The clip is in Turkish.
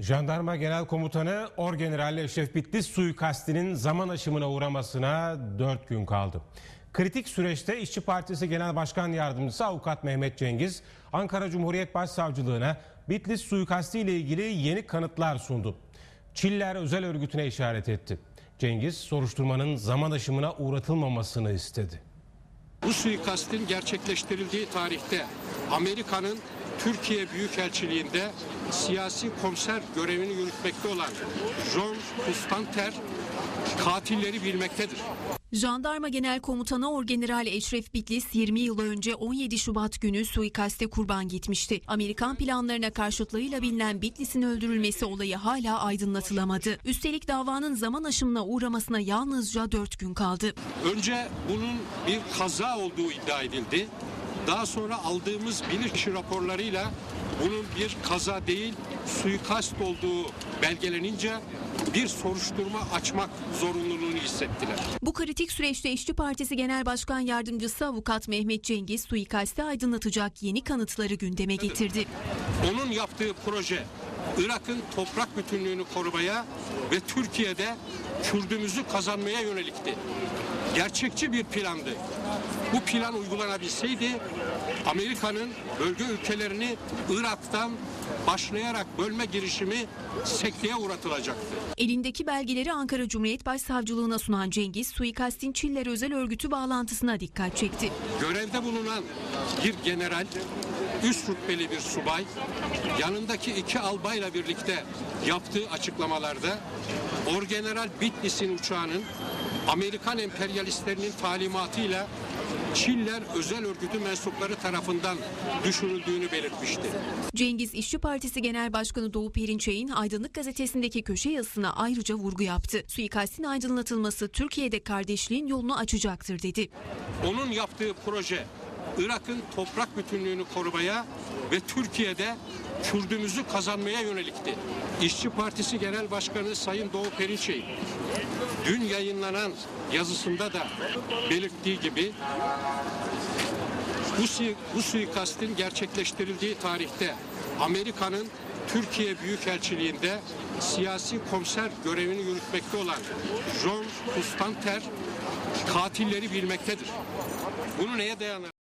Jandarma Genel Komutanı Orgeneral Eşref Bitlis suikastinin zaman aşımına uğramasına 4 gün kaldı. Kritik süreçte İşçi Partisi Genel Başkan Yardımcısı Avukat Mehmet Cengiz, Ankara Cumhuriyet Başsavcılığına Bitlis suikasti ile ilgili yeni kanıtlar sundu. Çiller özel örgütüne işaret etti. Cengiz soruşturmanın zaman aşımına uğratılmamasını istedi. Bu suikastin gerçekleştirildiği tarihte Amerika'nın Türkiye Büyükelçiliğinde siyasi komiser görevini yürütmekte olan John Kustanter katilleri bilmektedir. Jandarma Genel Komutanı Orgeneral Eşref Bitlis 20 yıl önce 17 Şubat günü suikaste kurban gitmişti. Amerikan planlarına karşıtlığıyla bilinen Bitlis'in öldürülmesi olayı hala aydınlatılamadı. Üstelik davanın zaman aşımına uğramasına yalnızca 4 gün kaldı. Önce bunun bir kaza olduğu iddia edildi. Daha sonra aldığımız bilirkişi raporlarıyla bunun bir kaza değil suikast olduğu belgelenince bir soruşturma açmak zorunluluğunu hissettiler. Bu kritik süreçte İşçi Partisi Genel Başkan Yardımcısı Avukat Mehmet Cengiz suikasti aydınlatacak yeni kanıtları gündeme getirdi. Onun yaptığı proje Irak'ın toprak bütünlüğünü korumaya ve Türkiye'de Kürdümüzü kazanmaya yönelikti. Gerçekçi bir plandı. Bu plan uygulanabilseydi Amerika'nın bölge ülkelerini Irak'tan başlayarak bölme girişimi sekteye uğratılacaktı. Elindeki belgeleri Ankara Cumhuriyet Başsavcılığına sunan Cengiz, suikastin Çiller Özel Örgütü bağlantısına dikkat çekti. Görevde bulunan bir general, üst rütbeli bir subay, yanındaki iki albayla birlikte yaptığı açıklamalarda Orgeneral Bitlis'in uçağının Amerikan emperyalistlerinin talimatıyla Çiller Özel Örgütü mensupları tarafından düşürüldüğünü belirtmişti. Cengiz İşçi Partisi Genel Başkanı Doğu Perinçek'in Aydınlık Gazetesi'ndeki köşe yazısına ayrıca vurgu yaptı. Suikastin aydınlatılması Türkiye'de kardeşliğin yolunu açacaktır dedi. Onun yaptığı proje Irak'ın toprak bütünlüğünü korumaya ve Türkiye'de Kürdümüzü kazanmaya yönelikti. İşçi Partisi Genel Başkanı Sayın Doğu Perinçek dün yayınlanan yazısında da belirttiği gibi bu, sui- bu suikastin gerçekleştirildiği tarihte Amerika'nın Türkiye Büyükelçiliğinde siyasi komiser görevini yürütmekte olan John Kustanter katilleri bilmektedir. Bunu neye dayanar?